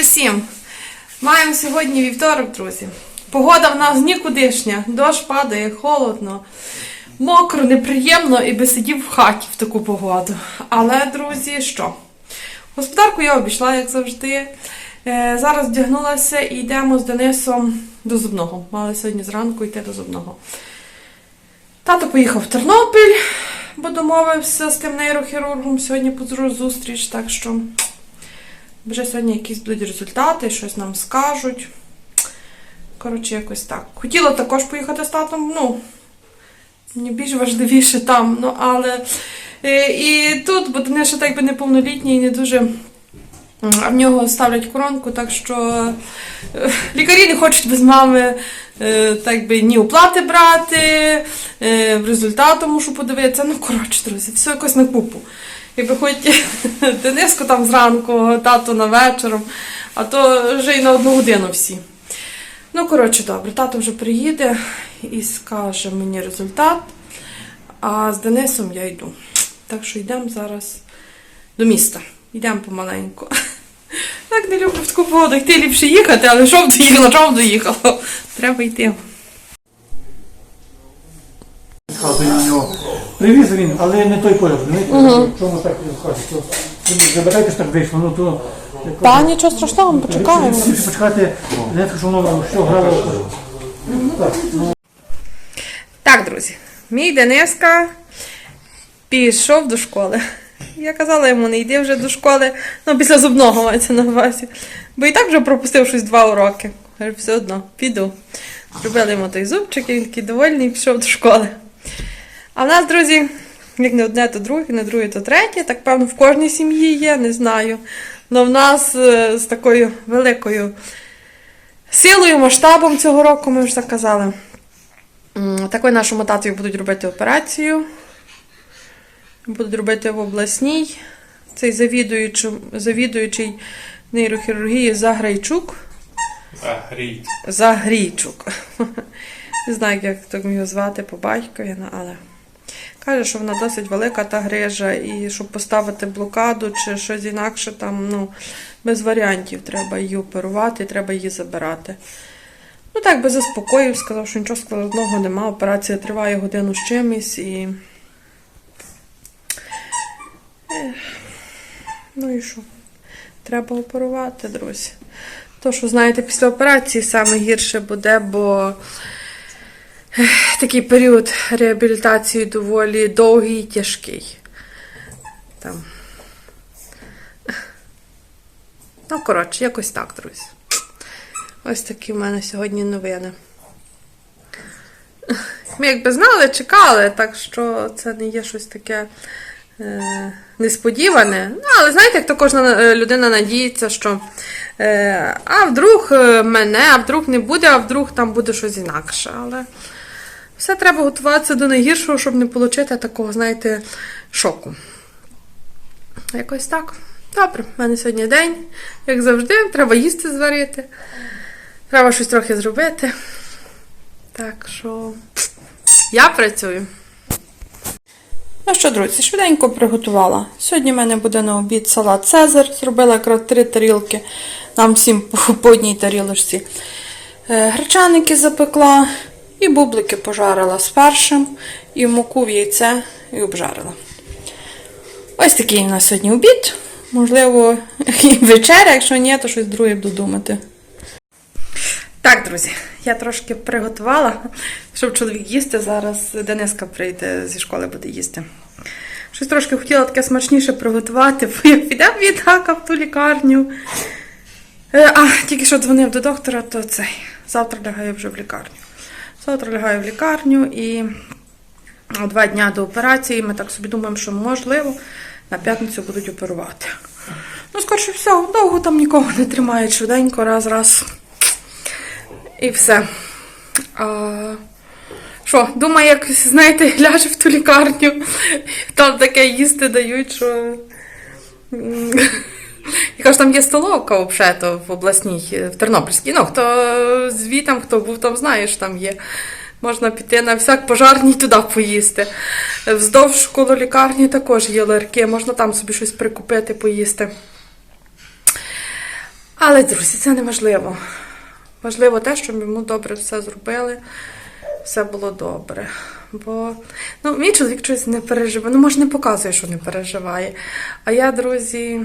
всім! Маємо сьогодні вівторок, друзі. Погода в нас нікудишня, дощ падає, холодно, мокро, неприємно і би сидів в хаті в таку погоду. Але, друзі, що? Господарку я обійшла, як завжди. Е, зараз вдягнулася і йдемо з Денисом до зубного. Мали сьогодні зранку йти до зубного. Тато поїхав в Тернопіль, бо домовився з тим нейрохірургом сьогодні зустріч, так що вже сьогодні якісь будуть результати, щось нам скажуть. Коротше, якось так. Хотіла також поїхати з татом, ну, мені більш важливіше там, ну, але е, і тут, бо Денис ще так би неповнолітній і не дуже. А в нього ставлять коронку, так що е, лікарі не хочуть без мами е, так би ні оплати брати, результату мушу подивитися. Ну, коротше, друзі, все якось на купу. Якби хоч Дениску там зранку, тато на вечором, а то вже й на одну годину всі. Ну, коротше, добре, тато вже приїде і скаже мені результат, а з Денисом я йду. Так що йдемо зараз до міста. Йдемо помаленьку. Так не люблю в таку погоду. Йти ліпше їхати, але що б доїхало, що доїхало. Треба йти. Привіз він, але не той кольор. Не той, чому так відходить. Забирайте, що так вийшло, ну то... Та нічого страшного, ми почекаємо. Всі почекати, що воно що грало. Так, ну, Так, друзі, мій Дениска пішов до школи. Я казала йому, не йди вже до школи, ну після зубного мається на увазі. Бо і так вже пропустив щось два уроки. Все одно, піду. Зробили йому той зубчик, і він такий довольний і пішов до школи. А в нас, друзі, як не одне, то друге, не друге, то третє. Так певно, в кожній сім'ї є, не знаю. Але в нас е, з такою великою силою, масштабом цього року, ми вже так казали. Такою нашому татові будуть робити операцію. Будуть робити в обласній. Цей завідуючий, завідуючий нейрохірургії Заграйчук. Загрій. Загрійчук. Не знаю, як так його звати по батькові, але каже, що вона досить велика та грижа, і щоб поставити блокаду чи щось інакше, там ну, без варіантів треба її оперувати, треба її забирати. Ну так би заспокоїв, сказав, що нічого складного нема, операція триває годину з чимось і. Ну і що? Треба оперувати, друзі. То, що, знаєте, після операції саме гірше буде, бо такий період реабілітації доволі довгий і тяжкий. Там. Ну, коротше, якось так, друзі. Ось такі в мене сьогодні новини. Ми якби знали, чекали, так що це не є щось таке е, несподіване. Ну, але знаєте, як то кожна е, людина надіється, що е, а вдруг е, мене, а вдруг не буде, а вдруг там буде щось інакше. Але все треба готуватися до найгіршого, щоб не отримати такого, знаєте, шоку. Якось так. Добре, в мене сьогодні день, як завжди, треба їсти зварити. Треба щось трохи зробити. Так що я працюю. Ну що, друзі, швиденько приготувала. Сьогодні в мене буде на обід салат Цезар. Зробила якраз три тарілки. Нам всім по, одній тарілочці. Е, Гречаники запекла і бублики пожарила з першим, і муку в яйце і обжарила. Ось такий у нас сьогодні обід. Можливо, і вечеря, якщо ні, то щось друге буду думати. Так, друзі, я трошки приготувала, щоб чоловік їсти. Зараз Дениска прийде зі школи, буде їсти. Щось трошки хотіла таке смачніше приготувати, бо я підемо віддака в ту лікарню. Е, А, тільки що дзвонив до доктора, то цей. Завтра лягаю вже в лікарню. Завтра лягаю в лікарню і два дні до операції. Ми так собі думаємо, що можливо на п'ятницю будуть оперувати. Ну, скорше всього, довго там нікого не тримають, швиденько, раз-раз. І все. А, що, думаю, як, знаєте, ляже в ту лікарню, там таке їсти дають, що. М, Яка ж там є столовка взагалі в обласній, в Тернопільській. Ну, хто звітом, хто був, там знає, що там є. Можна піти на всяк пожарній туди поїсти. Вздовж коло лікарні також є ларки, можна там собі щось прикупити, поїсти. Але, друзі, це не важливо. Важливо те, щоб йому добре все зробили, все було добре. Бо ну, мій чоловік щось не переживає. Ну, може, не показує, що не переживає. А я, друзі,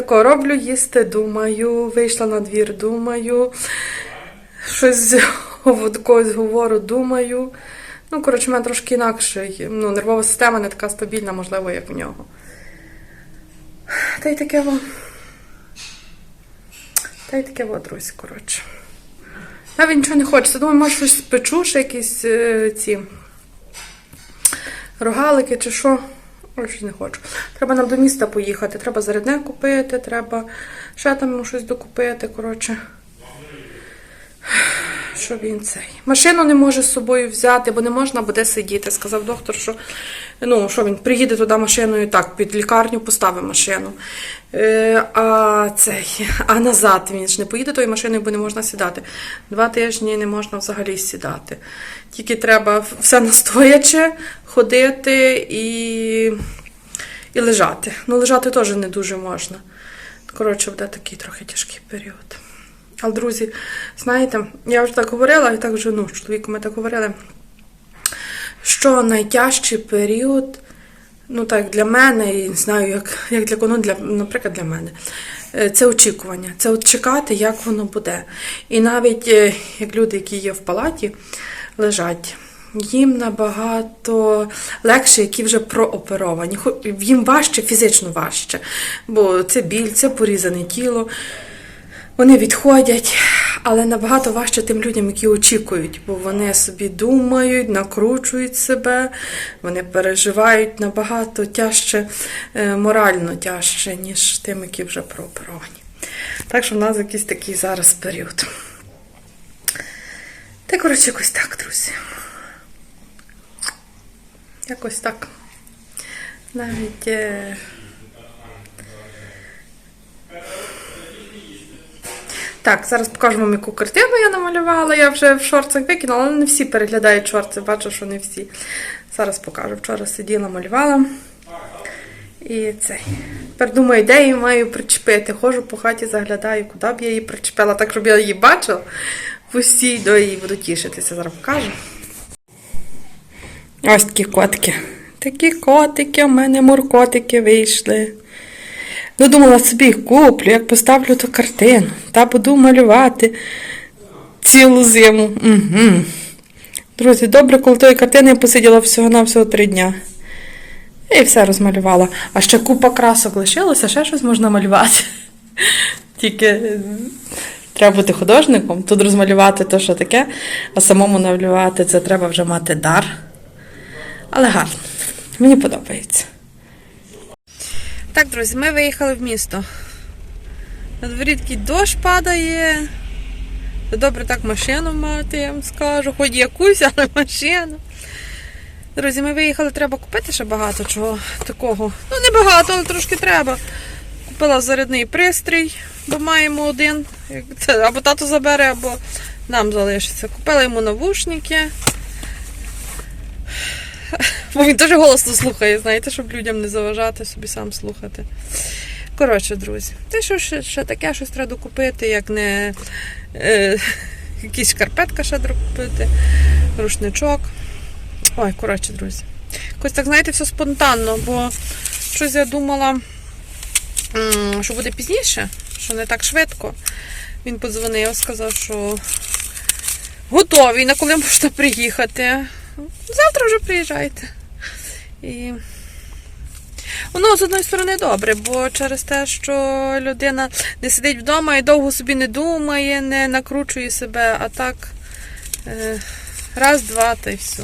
тако роблю їсти, думаю, вийшла на двір, думаю, щось від когось говорю, думаю. Ну, коротше, в мене трошки інакше. Ну, нервова система не така стабільна, можливо, як в нього. Та й таке вам. Та й таке от, друзі, коротше. Навіть нічого не хочеться. Думаю, може щось спечу, ще якісь е, ці рогалики чи що. Ой, щось не хочу. Треба нам до міста поїхати. Треба зарядне купити, треба ще там щось докупити. Коротше. Що він цей? Машину не може з собою взяти, бо не можна буде сидіти. Сказав доктор, що ну, що він приїде туди машиною, так, під лікарню поставить машину. Е, а цей, а назад він ж не поїде тою машиною, бо не можна сідати. Два тижні не можна взагалі сідати. Тільки треба все настояче, ходити і, і лежати. Ну, лежати теж не дуже можна. Коротше, буде такий трохи тяжкий період. Але, друзі, знаєте, я вже так говорила, і так вже ну, з чоловіком ми так говорили, що найтяжчий період, ну так, для мене, і знаю, як, як для кого, ну, для, наприклад, для мене, е, це очікування. Це от чекати, як воно буде. І навіть е, як люди, які є в палаті, лежать. Їм набагато легше, які вже прооперовані. Їм важче, фізично важче, бо це біль, це порізане тіло. Вони відходять, але набагато важче тим людям, які очікують, бо вони собі думають, накручують себе, вони переживають набагато тяжче, е, морально тяжче, ніж тим, які вже прооперовані. Так що в нас якийсь такий зараз період. Та, коротше, якось так, друзі. Якось так. Навіть. Так, зараз покажу вам, яку картину я намалювала. Я вже в шорцах викинула, але не всі переглядають шорти, бачу, що не всі. Зараз покажу. Вчора сиділа, малювала. І цей. Тепер думаю, де її маю причепити. Ходжу по хаті, заглядаю, куди б я її причепила, так, щоб я її бачила. Постійно і буду тішитися. Зараз покажу. Ось такі котики. Такі котики, у мене муркотики вийшли. Ну, думала, собі куплю, як поставлю ту картину, та буду малювати цілу зиму. Угу. Друзі, добре, коли тої картини я посиділа всього-навсього три дня. І все розмалювала. А ще купа красок лишилося, ще щось можна малювати. Тільки е, треба бути художником, тут розмалювати то, що таке, а самому намалювати це треба вже мати дар. Але гарно. Мені подобається. Так, друзі, ми виїхали в місто. На дворі такий дощ падає. Добре так машину мати, я вам скажу. Хоч якусь, але машину. Друзі, ми виїхали, треба купити ще багато чого такого. Ну, не багато, але трошки треба. Купила зарядний пристрій, бо маємо один. Або тато забере, або нам залишиться. Купила йому навушники. Бо він дуже голосно слухає, знаєте, щоб людям не заважати собі сам слухати. Коротше, друзі, те, що ще, ще таке, щось треба докупити, як не е, якісь шкарпетка ще докупити, рушничок. Ой, коротше, друзі. Якось так, знаєте, все спонтанно, бо щось я думала, що буде пізніше, що не так швидко. Він подзвонив, сказав, що готові, на коли можна приїхати. Завтра вже приїжджайте. І воно з одної сторони добре, бо через те, що людина не сидить вдома і довго собі не думає, не накручує себе, а так е, раз, два та й все.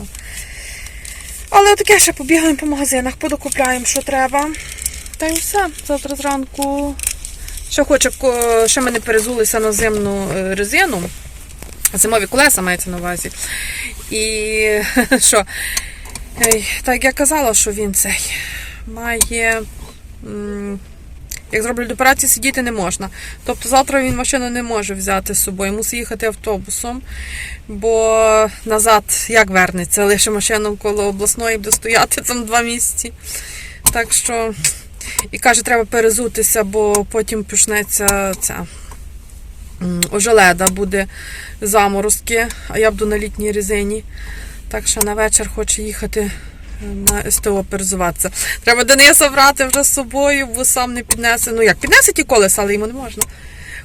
Але таке ще побігаємо по магазинах, подокупляємо, що треба. Та й все. Завтра зранку. Ще хоче, ще ми не перезулися на зимну е, резину. Зимові колеса мається на увазі. І що? Так я казала, що він цей має. Як зроблять операцію, сидіти не можна. Тобто завтра він машину не може взяти з собою, мусить їхати автобусом, бо назад як вернеться, лише машину коло обласної буде стояти там два місяці. Так що І каже, треба перезутися, бо потім почнеться ця ожеледа, буде заморозки, а я буду на літній резині. Так що на вечір хоче їхати е, на СТО перезуватися. Треба Дениса брати вже з собою, бо сам не піднесе. Ну як, піднесе ті колеса, але йому не можна.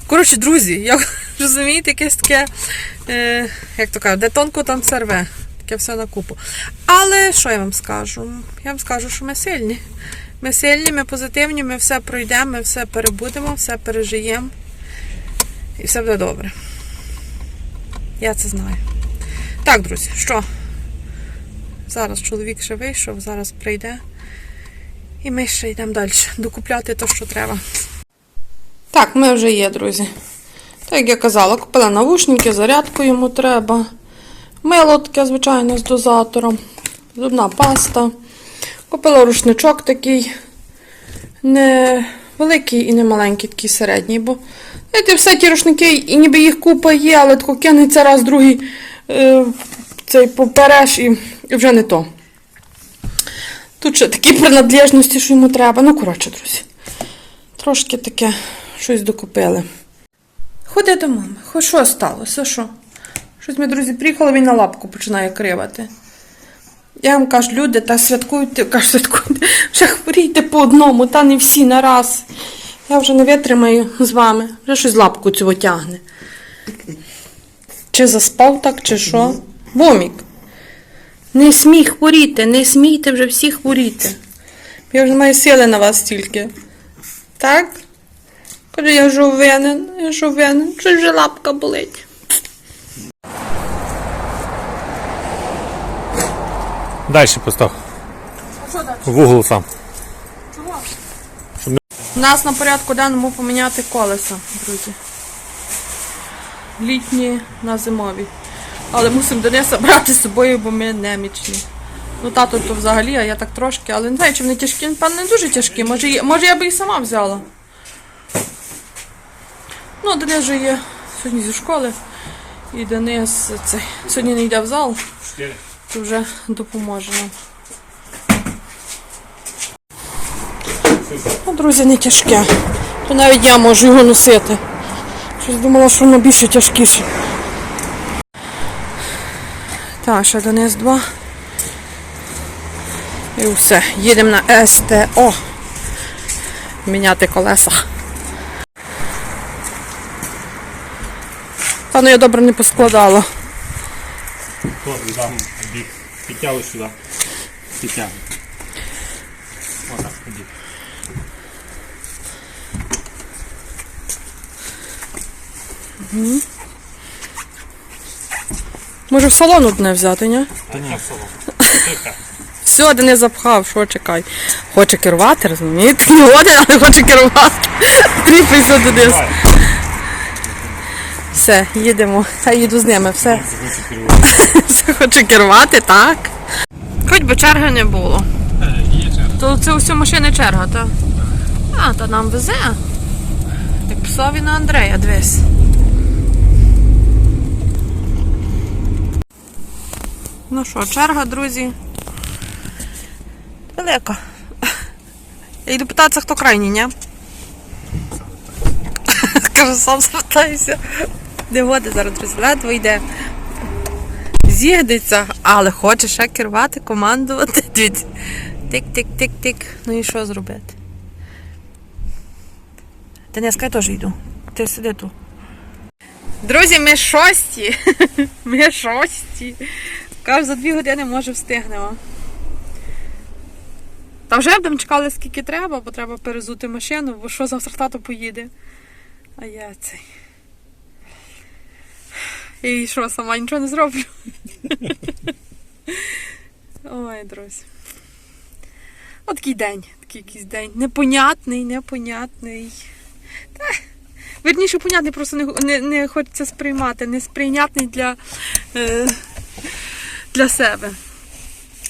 Коротше, друзі, я розумієте, якесь таке, е, як то кажуть, де тонко там все рве. Таке все на купу. Але що я вам скажу? Я вам скажу, що ми сильні. Ми сильні, ми позитивні, ми все пройдемо, ми все перебудемо, все пережиємо. І все буде добре. Я це знаю. Так, друзі, що? Зараз чоловік ще вийшов, зараз прийде. І ми ще йдемо далі. Докупляти те, що треба. Так, ми вже є, друзі. Так як я казала, купила навушники, зарядку йому треба. Мило звичайно, з дозатором. Зубна паста. Купила рушничок такий. Не великий і не маленький, такий середній. Бо знаєте, все ті рушники, і ніби їх купа є, але тако кинеться раз, другий е, цей попереш і, і вже не то. Тут ще такі принадлежності, що йому треба. Ну, коротше, друзі. Трошки таке щось докупили. Ходи до мами. Хоч що сталося? Що? Щось ми, друзі, приїхали, він на лапку починає кривати. Я вам кажу, люди, та святкуйте, кажу, святкуйте, вже хворійте по одному, та не всі на раз. Я вже не витримаю з вами. Вже щось лапку цього тягне. Чи заспав так, чи що? Бомік. Не смій хворіти, не смійте вже всі хворіти. Я вже не маю сили на вас стільки. Так? Каже, я ж винен, я ж винен, що вже лапка болить. Дальше постав. В угол сам. У нас на порядку денному поміняти колеса, друзі. Літні на зимові. Але мусимо Дениса брати з собою, бо ми немічні. Ну, тато то взагалі, а я так трошки, але не знаю, чи вони тяжкі, напевно, не дуже тяжкі. Може, може я би і сама взяла. Ну, Денис вже є сьогодні зі школи. І Денис цей, сьогодні не йде в зал, то вже допоможе нам. Ну, друзі, не тяжке. То навіть я можу його носити. Щось думала, що воно більше тяжкіше. Так, ще донес два. І все. Їдемо на СТО. Міняти колеса. Та ну я добре не поскладала. Туди. Підтягуй сюди. Підтягуй. Отак, ході. Може в салон одне взяти, ні? Та ні, соло. Все, один не запхав, що чекай. Хоче керувати, розумієте? Не годин, але хоче керувати. Тріпайся десь. Все, їдемо. Я їду з ними, все. Все хоче керувати, так. Хоч би черги не було. Є черга. То це усю машини черга, так? А, то нам везе. Як псові на Андрея, дивись. Ну що, черга, друзі. Велика. Я йду питатися, хто крайній, ні? Кажу, сам звертаюся. Не води зараз, друзі, ледве йде. З'їдеться, але хоче ще керувати, командувати. Тик-тик-тик-тик. Ну і що зробити? Денеска, я теж йду. Ти сиди тут. Друзі, ми шості. Ми шості. Кажу, за дві години може встигнемо. Та вже будемо чекали, скільки треба, бо треба перезути машину, бо що завтра тато поїде. А я цей. І що, сама нічого не зроблю. Ой, друзі. От такий день, такий якийсь день. Непонятний, непонятний. Та, верніше, понятний, просто не, не, не хочеться сприймати, несприйнятний для, е, для себе.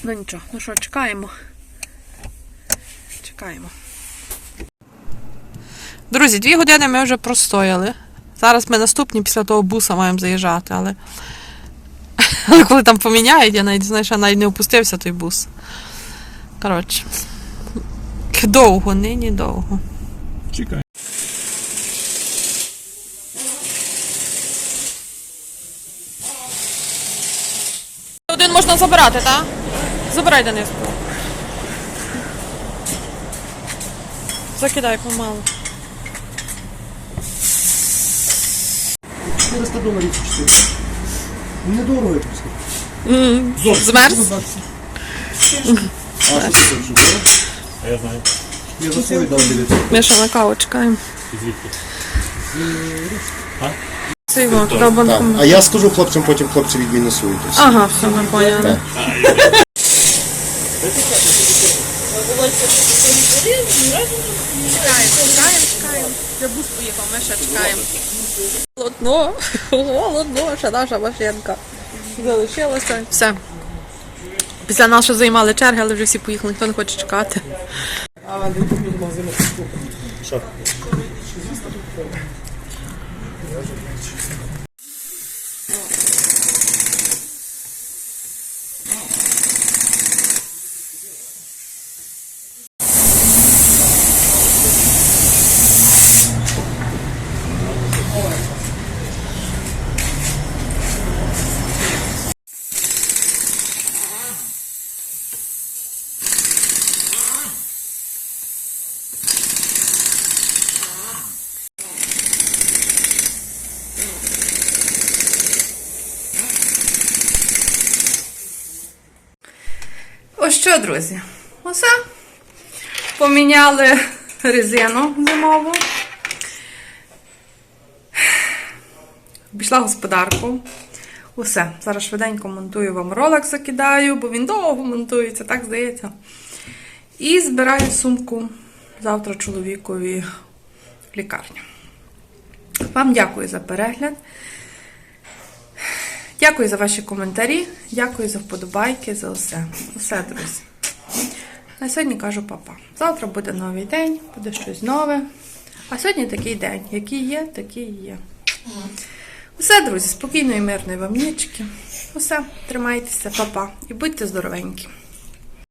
Ну нічого, ну що, чекаємо. Чекаємо. Друзі, дві години ми вже простояли. Зараз ми наступні після того буса маємо заїжджати, але, але коли там поміняють, я навіть знаєш, я навіть не опустився той бус. Коротше. Довго, нині довго. Чекай. Один можна забирати, так? Забирай Дениску. Закидай помалу. 400 доларів чи 4. Недорого я просто. Змерз? А що це вже було? А я знаю. Я за свої дав 900. Ми ще на каву чекаємо. Звідки? Це його, туди Так. банком. А я скажу хлопцям, потім хлопці відмінусують. Ага, все, ми поняли. Чекаємо, чекаємо, чекаємо. Я бус поїхав, ми ще чекаємо. Холодно, холодно, ще наша машинка. Залишилося. Все. Після нас ще займали черги, але вже всі поїхали, ніхто не хоче чекати. А Ось що, друзі, усе. Поміняли резину зимову. Обійшла господарку. Усе. Зараз швиденько монтую вам ролик, закидаю, бо він довго монтується, так здається. І збираю сумку завтра чоловікові в лікарню. Вам дякую за перегляд. Дякую за ваші коментарі, дякую за вподобайки, за все. Усе, друзі. На сьогодні кажу папа. Завтра буде новий день, буде щось нове. А сьогодні такий день. Який є, такий є. Усе, друзі, спокійної, мирної вам нічки. Усе, тримайтеся, папа, і будьте здоровенькі.